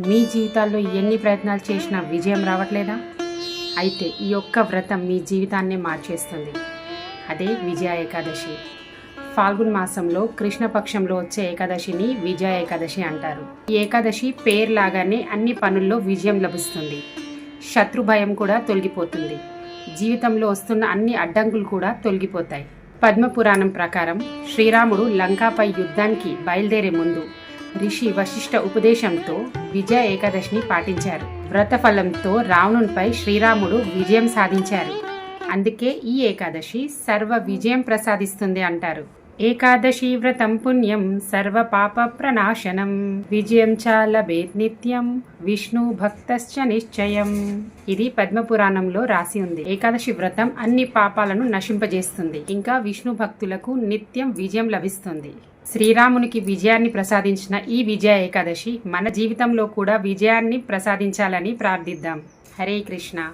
మీ జీవితాల్లో ఎన్ని ప్రయత్నాలు చేసినా విజయం రావట్లేదా? అయితే ఈ ఒక్క వ్రతం మీ జీవితాన్నే మార్చేస్తుంది. అదే విజయ ఏకాదశి. ఫాల్గున్ మాసంలో కృష్ణపక్షంలో వచ్చే ఏకాదశిని విజయ ఏకాదశి అంటారు. ఈ ఏకాదశి పేరు లాగానే అన్ని పనుల్లో విజయం లభిస్తుంది. శత్రు భయం కూడా తొలగిపోతుంది. జీవితంలో వస్తున్న అన్ని అడ్డంకులు కూడా తొలగిపోతాయి. పద్మపురాణం ప్రకారం శ్రీరాముడు లంకాపై యుద్ధానికి బయలుదేరే ముందు ఋషి వశిష్ఠ ఉపదేశంతో విజయ ఏకాదశిని పాటించారు. వ్రత ఫలంతో రావణునిపై శ్రీరాముడు విజయం సాధించారు. అందుకే ఈ ఏకాదశి సర్వ విజయం ప్రసాదిస్తుంది అంటారు. ఏకాదశి వ్రతం పుణ్యం సర్వ పాప ప్రనాశనం విజయం చ లభేత్ నిత్యం విష్ణు భక్తశ్చ నిశ్చయం ఇది పద్మపురాణంలో రాసి ఉంది. ఏకాదశి వ్రతం అన్ని పాపాలను నశింపజేస్తుంది. ఇంకా విష్ణు భక్తులకు నిత్యం విజయం లభిస్తుంది. శ్రీరామునికి విజయాన్ని ప్రసాదించిన ఈ విజయ ఏకాదశి మన జీవితంలో కూడా విజయాన్ని ప్రసాదించాలని ప్రార్థిద్దాం. హరే కృష్ణ.